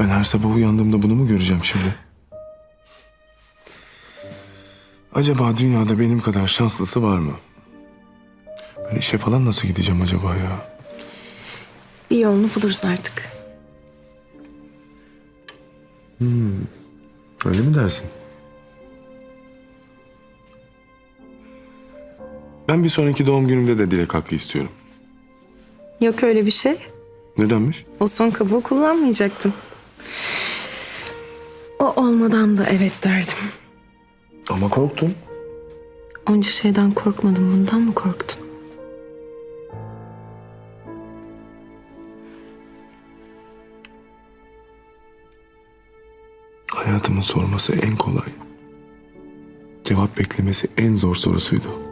Ben her sabah uyandığımda bunu mu göreceğim şimdi? Acaba dünyada benim kadar şanslısı var mı? Ben işe falan nasıl gideceğim acaba ya? Bir yolunu buluruz artık. Öyle mi dersin? Ben bir sonraki doğum günümde de dilek hakkı istiyorum. Yok öyle bir şey. Nedenmiş? O son kabuğu kullanmayacaktın. O olmadan da evet derdim. Ama korktum. Onca şeyden korkmadım. Bundan mı korktun? Hayatımın sorması en kolay. Cevap beklemesi en zor sorusuydu.